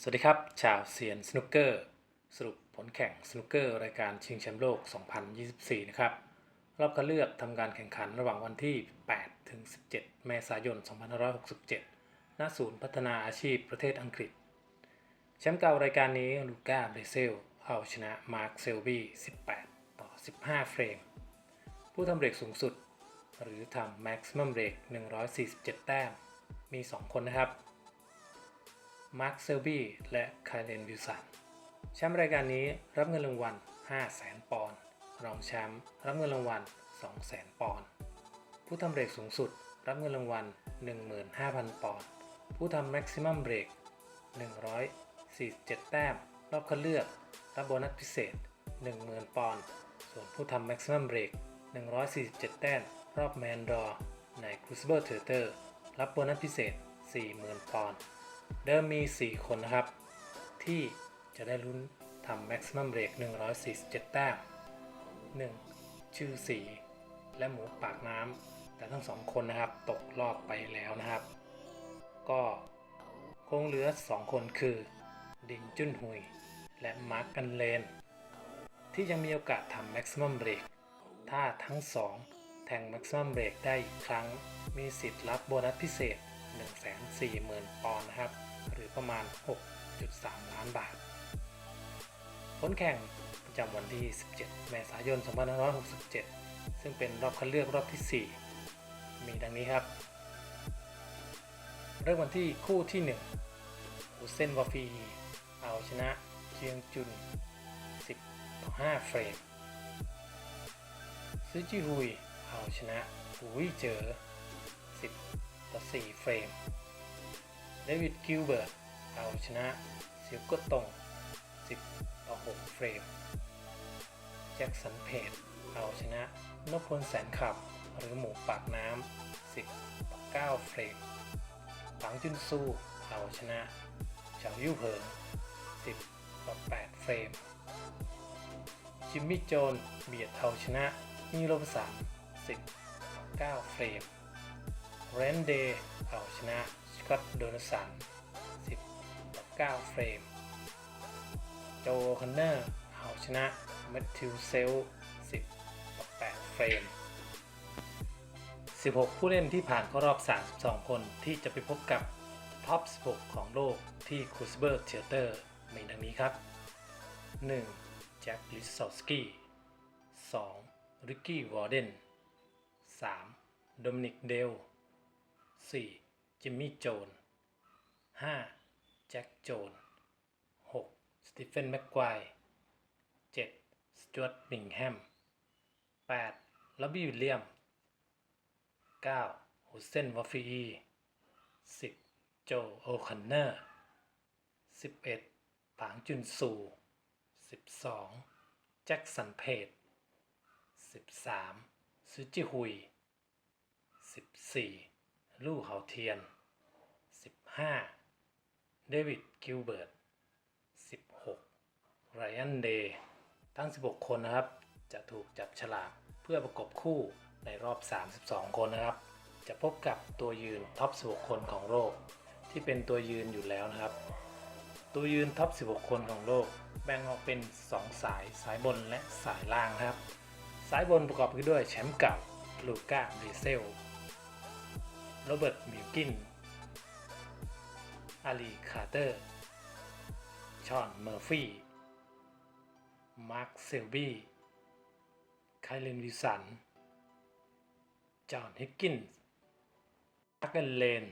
สวัสดีครับ ชาวเซียนสนุกเกอร์ สรุปผลแข่งสนุกเกอร์ รายการชิงแชมป์โลก 2024 นะครับ รอบคัดเลือกทำการแข่งขันระหว่างวันที่ 8 ถึง 17 เมษายน 2567 ณ ศูนย์พัฒนาอาชีพประเทศอังกฤษ แชมป์เก่ารายการนี้ลูก้าเบเซล เอาชนะมาร์คเซลบี้ 18 ต่อ 15 เฟรม ผู้ทำเบรกสูงสุด หรือทำแม็กซิมัมเบรก147 แต้ม มี 2 คนนะครับ มาร์คเซลบี้และคลเลนวิลสันแชมป์รายการนี้รับเงินรางวัล 500,000 ปอนด์รองแชมป์รับเงินรางวัล 200,000 ปอนด์ผู้ทำเบรกสูงสุด รับเงินรางวัล 15,000 ปอนด์ผู้ทำแม็กซิมัมเบรก147 แต้ม รอบคัดเลือก รับโบนัสพิเศษ 10,000 ปอนด์ส่วนผู้ทำแม็กซิมัมเบรก147 แต้ม รอบแมนดอร์ใน Crucible Theater รับโบนัสพิเศษ 40,000 ปอนด์ เดิมมี 4 คนนะครับ ที่จะได้ลุ้นทำ Maximum Break 147 แต้ม 1. ชื่อสีและหมูปากน้ำแต่ทั้งสองคนนะครับตกรอบไปแล้วนะครับ ก็คงเหลือ 2 คนคือ ดิงจุนหุย และมาร์กกันเลน ที่ยังมีโอกาสทำ Maximum Break ถ้าทั้งสองแทง Maximum Break ได้อีกครั้ง มีสิทธิ์รับโบนัสพิเศษ 140,000 ปอนด์นะครับ หรือประมาณ 6.3 ล้านบาท ผลแข่งประจำวันที่ 17 เมษายน 2567 ซึ่งเป็นรอบคัดเลือกรอบที่ 4 มีดังนี้ครับ เริ่มวันที่คู่ที่1อุเซนวาฟี เอาชนะเจียงจุน 10 ต่อ 5 เฟรมซื้อจิฮุย เอาชนะหูยเจอ ต่อ 4 เฟรม เดวิดกิลเบิร์ตเอาชนะเซียวกตง10 ต่อ 6 เฟรม แจ็คสันเพจเอาชนะนพพลแสนขับ หรือหมูปากน้ำ 10 ต่อ 9 เฟรมฝังจุนซูเอาชนะเฉายู่เหิง10 ต่อ 8 เฟรม จิมมี่โจนเบียดเอาชนะนีโรบสัน10 ต่อ 9 เฟรม เรนเดย์เอาชนะสกอตโดนสัน10ต่อ9เฟรม โจคอนเนอร์เอาชนะแมทธิวเซล10ต่อ8เฟรม 16 ผู้เล่นที่ผ่านเข้ารอบ 32 คนที่จะไปพบกับท็อป 16 ของโลกที่ Crucible Theater มีดังนี้ครับ 1. แจ็คลิสซอสกี้ 2. ริกกี้วอร์เดน 3. โดมินิกเดล 4. จิมมี่ โจน 5. แจ็ค โจน 6. สตีเฟน แม็กควาย 7. สจวตบิงแฮม 8. ล็อบบี้ วิลเลียม 9. ฮุสเซน วอฟฟี 10. โจ โอคันเนอร์ 11. ผางจุนซู 12. แจ็คสันเพจ 13. ซูจิฮุย 14. ลู่เหาเทียน 15. เดวิดกิลเบิร์ต 16. ไรอันเดย์ ทั้ง 16 คนนะครับ จะถูกจับฉลากเพื่อประกบคู่ในรอบ 32 คนนะครับ จะพบกับตัวยืนท็อป 16 คนของโลก ที่เป็นตัวยืนอยู่แล้วนะครับ ตัวยืนท็อป 16 คนของโลก แบ่งออกเป็น 2 สาย สายบนและสายล่างครับ สายบนประกอบไปด้วยแชมป์เก่าลูก้าบริเซล โรเบิร์ตมิวกิน อาลีคาร์เตอร์ ชอน เมอร์ฟี่ มาร์ค เซลบี้ ไคลเลนวิสัน จอห์น ฮิกกินส์มาร์กเลน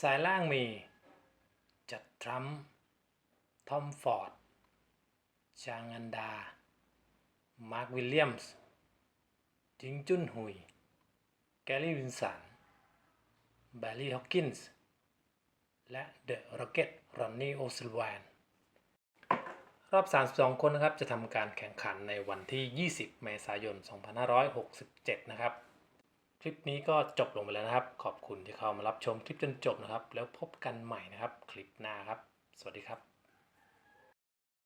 สายล่างมี จัดทรัมป์ทอม ฟอร์ด จางอันดา มาร์ค วิลเลียมส์ จิงจุนหุย แกลลี่วินสันแบร์รี่ฮอกกินส์และเดอะร็อกเก็ตรอนนี่โอซิลแวนรอบ 32 คนนะครับ จะทำการแข่งขันในวันที่ 20 เมษายน 2567 นะครับ คลิปนี้ก็จบลงไปแล้วนะครับ ขอบคุณที่เข้ามารับชมคลิปจนจบนะครับ แล้วพบกันใหม่นะครับ คลิปหน้าครับ สวัสดีครับ